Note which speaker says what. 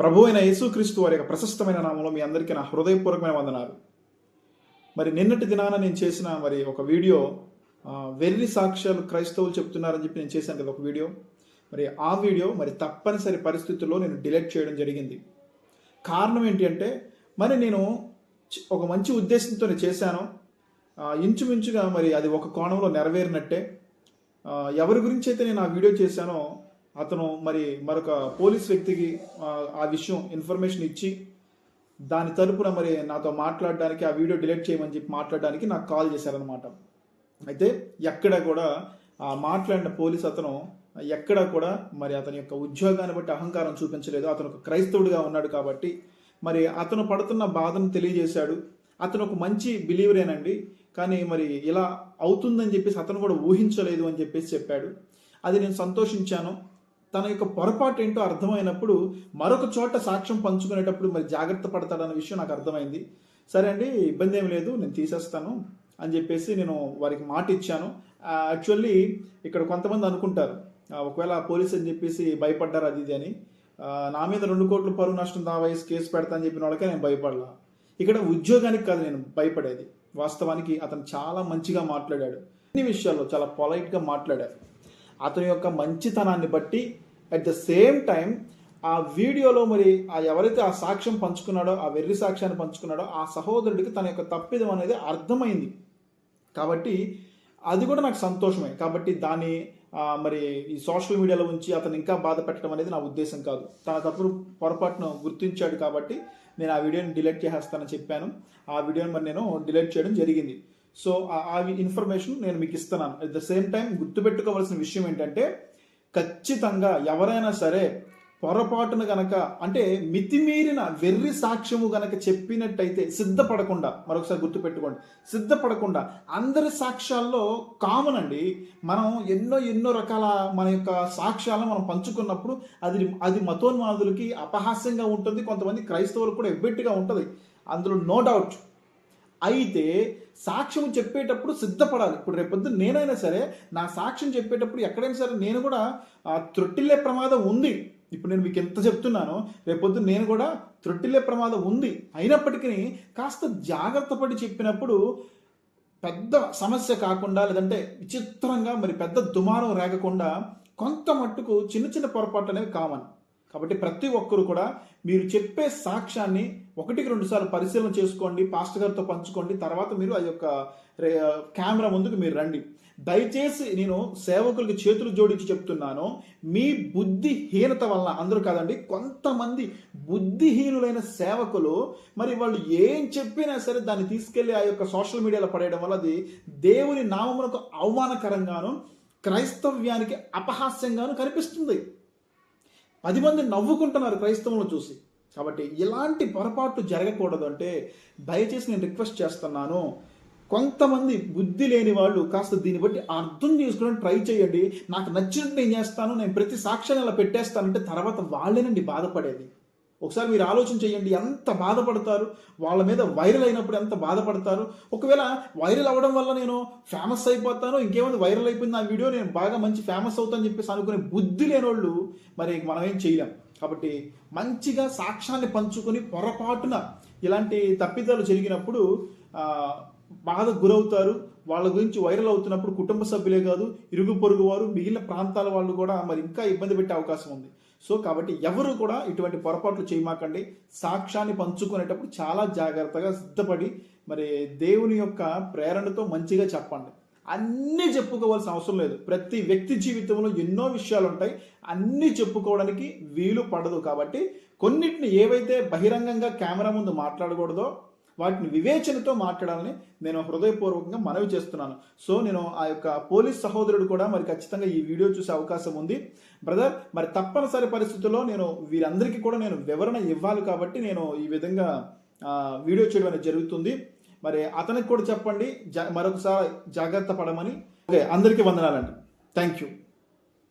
Speaker 1: ప్రభు అయిన యేసుక్రీస్తు వారి యొక్క ప్రశస్తమైన నామంలో మీ అందరికీ నా హృదయపూర్వకమైన వందనాలు. మరి నిన్నటి దినాన నేను చేసిన మరి ఒక వీడియో వెర్రి సాక్ష్యాలు క్రైస్తవులు చెప్తున్నారని చెప్పి నేను చేశాను కదా ఒక వీడియో. మరి ఆ వీడియో మరి తప్పనిసరి పరిస్థితుల్లో నేను డిలీట్ చేయడం జరిగింది. కారణం ఏంటి అంటే మరి నేను ఒక మంచి ఉద్దేశంతో నేను చేశాను ఇంచుమించుగా మరి అది ఒక కోణంలో నెరవేరినట్టే. ఎవరి గురించి అయితే నేను ఆ వీడియో చేశానో అతను మరి మరొక పోలీస్ వ్యక్తికి ఆ, విషయం ఇన్ఫర్మేషన్ ఇచ్చి దాని తరపున మరి నాతో మాట్లాడడానికి ఆ వీడియో డిలీట్ చేయమని చెప్పి మాట్లాడడానికి నాకు కాల్ చేశారనమాట అయితే ఎక్కడ కూడా ఆ మాట్లాడిన పోలీస్ అతను ఎక్కడ కూడా మరి అతని యొక్క ఉద్యోగాన్ని బట్టి అహంకారం చూపించలేదు. అతను ఒక క్రైస్తవుడిగా ఉన్నాడు కాబట్టి మరి అతను పడుతున్న బాధను తెలియజేశాడు. అతను ఒక మంచి బిలీవరేనండి కానీ మరి ఇలా అవుతుందని చెప్పేసి అతను కూడా ఊహించలేదు అని చెప్పేసి చెప్పాడు. అది నేను సంతోషించాను. తన యొక్క పొరపాటు ఏంటో అర్థమైనప్పుడు మరొక చోట సాక్ష్యం పంచుకునేటప్పుడు మరి జాగ్రత్త పడతాడన్న విషయం నాకు అర్థమైంది. సరే అండి ఇబ్బంది ఏమి లేదు నేను తీసేస్తాను అని చెప్పేసి నేను వారికి మాట ఇచ్చాను. యాక్చువల్లీ ఇక్కడ కొంతమంది అనుకుంటారు ఒకవేళ పోలీస్ అని చెప్పేసి భయపడ్డారు అది ఇది అని నా మీద రెండు కోట్ల పరువు నష్టం దా వయసు కేసు పెడతా అని చెప్పిన వాళ్ళకే నేను భయపడలా. ఇక్కడ ఉద్యోగానికి కాదు నేను భయపడేది. వాస్తవానికి అతను చాలా మంచిగా మాట్లాడాడు. అన్ని విషయాల్లో చాలా పొలైట్గా మాట్లాడాడు అతని యొక్క మంచితనాన్ని బట్టి అట్ ద సేమ్ టైం ఆ వీడియోలో మరి ఆ ఎవరైతే ఆ సాక్ష్యం పంచుకున్నాడో ఆ వెర్రి సాక్ష్యాన్ని పంచుకున్నాడో ఆ సహోదరుడికి తన యొక్క తప్పిదం అనేది అర్థమైంది. కాబట్టి అది కూడా నాకు సంతోషమే. కాబట్టి దాన్ని మరి ఈ సోషల్ మీడియాలో ఉంచి అతను ఇంకా బాధ పెట్టడం అనేది నా ఉద్దేశం కాదు. తన తప్పుడు పొరపాటును గుర్తించాడు కాబట్టి నేను ఆ వీడియోని డిలీట్ చేసేస్తానని చెప్పాను. ఆ వీడియోని మరి నేను డిలీట్ చేయడం జరిగింది. సో అవి ఇన్ఫర్మేషన్ నేను మీకు ఇస్తున్నాను. అట్ ద సేమ్ టైం గుర్తుపెట్టుకోవాల్సిన విషయం ఏంటంటే ఖచ్చితంగా ఎవరైనా సరే పొరపాటును గనక అంటే మితిమీరిన వెర్రి సాక్ష్యము గనక చెప్పినట్టయితే సిద్ధపడకుండా మరొకసారి గుర్తుపెట్టుకోండి సిద్ధపడకుండా అందరి సాక్ష్యాల్లో కామన్ అండి. మనం ఎన్నో ఎన్నో రకాల మన యొక్క సాక్ష్యాలను మనం పంచుకున్నప్పుడు అది అది మతోన్మాదులకి అపహాస్యంగా ఉంటుంది. కొంతమంది క్రైస్తవులకు కూడా ఎబ్బెట్టుగా ఉంటుంది. అందులో నో డౌట్ అయితే సాక్ష్యం చెప్పేటప్పుడు సిద్ధపడాలి. ఇప్పుడు రేపొద్దు నేనైనా సరే నా సాక్ష్యం చెప్పేటప్పుడు ఎక్కడైనా సరే నేను కూడా త్రొట్టిల్లే ప్రమాదం ఉంది. ఇప్పుడు నేను మీకు ఎంత చెప్తున్నానో రేపొద్దు నేను కూడా త్రొట్టిల్లే ప్రమాదం ఉంది. అయినప్పటికీ కాస్త జాగ్రత్త పడి చెప్పినప్పుడు పెద్ద సమస్య కాకుండా లేదంటే విచిత్రంగా మరి పెద్ద దుమారం రేగకుండా కొంత మట్టుకు చిన్న చిన్న పొరపాట్లు అనేవి కామన్. కాబట్టి ప్రతి ఒక్కరు కూడా మీరు చెప్పే సాక్ష్యాన్ని ఒకటికి రెండు సార్లు పరిశీలన చేసుకోండి పాస్టర్ గారితో పంచుకోండి తర్వాత మీరు ఆ యొక్క కెమెరా ముందుకు మీరు రండి. దయచేసి నేను సేవకులకి చేతులు జోడించి చెప్తున్నాను మీ బుద్ధిహీనత వలన అందరూ కాదండి కొంతమంది బుద్ధిహీనులైన సేవకులు మరి వాళ్ళు ఏం చెప్పినా సరే దాన్ని తీసుకెళ్ళి ఆ యొక్క సోషల్ మీడియాలో పడేయడం వల్ల అది దేవుని నామమునకు అవమానకరంగాను క్రైస్తవ్యానికి అపహాస్యంగాను కనిపిస్తుంది. పది మంది నవ్వుకుంటున్నారు క్రైస్తవులను చూసి. కాబట్టి ఇలాంటి పొరపాట్లు జరగకూడదు అంటే దయచేసి నేను రిక్వెస్ట్ చేస్తున్నాను. కొంతమంది బుద్ధి లేని వాళ్ళు కాస్త దీన్ని బట్టి అర్థం చేసుకోవడానికి ట్రై చేయండి. నాకు నచ్చినట్టు నేను చేస్తాను. నేను ప్రతి సాక్ష్యాన్ని అలా పెట్టేస్తానంటే తర్వాత వాళ్ళేనండి బాధపడేది. ఒకసారి మీరు ఆలోచన చేయండి. ఎంత బాధపడతారు? వాళ్ళ మీద వైరల్ అయినప్పుడు ఎంత బాధపడతారు? ఒకవేళ వైరల్ అవ్వడం వల్ల నేను ఫేమస్ అయిపోతాను ఇంకేమైనా వైరల్ అయిపోయింది నా వీడియో నేను బాగా మంచి ఫేమస్ అవుతాను చెప్పేసి అనుకునే బుద్ధి లేని వాళ్ళు మరి మనం ఏం చేయలేం. కాబట్టి మంచిగా సాక్ష్యాన్ని పంచుకొని పొరపాటున ఇలాంటి తప్పిదాలు జరిగినప్పుడు బాధ గురవుతారు. వాళ్ళ గురించి వైరల్ అవుతున్నప్పుడు కుటుంబ సభ్యులే కాదు ఇరుగు పొరుగు వారు మిగిలిన ప్రాంతాల వాళ్ళు కూడా మరి ఇంకా ఇబ్బంది పెట్టే అవకాశం ఉంది. సో కాబట్టి ఎవరు కూడా ఇటువంటి పొరపాట్లు చేయమాకండి. సాక్ష్యాన్ని పంచుకునేటప్పుడు చాలా జాగ్రత్తగా సిద్ధపడి మరి దేవుని యొక్క ప్రేరణతో మంచిగా చెప్పండి. అన్నీ చెప్పుకోవాల్సిన అవసరం లేదు. ప్రతి వ్యక్తి జీవితంలో ఎన్నో విషయాలు ఉంటాయి అన్నీ చెప్పుకోవడానికి వీలు పడదు కాబట్టి కొన్నిటిని ఏవైతే బహిరంగంగా కెమెరా ముందు మాట్లాడకూడదో వాటిని వివేచనతో మాట్లాడాలని నేను హృదయపూర్వకంగా మనవి చేస్తున్నాను. సో నేను ఆ యొక్క పోలీస్ సహోదరుడు కూడా మరి ఖచ్చితంగా ఈ వీడియో చూసే అవకాశం ఉంది. బ్రదర్ మరి తప్పనిసరి పరిస్థితుల్లో నేను వీరందరికీ కూడా నేను వివరణ ఇవ్వాలి కాబట్టి నేను ఈ విధంగా వీడియో చేయడం అనేది జరుగుతుంది. మరి అతనికి కూడా చెప్పండి. జా మరొకసారి జాగ్రత్త పడమని. ఓకే అందరికీ వందనాలండి. Thank you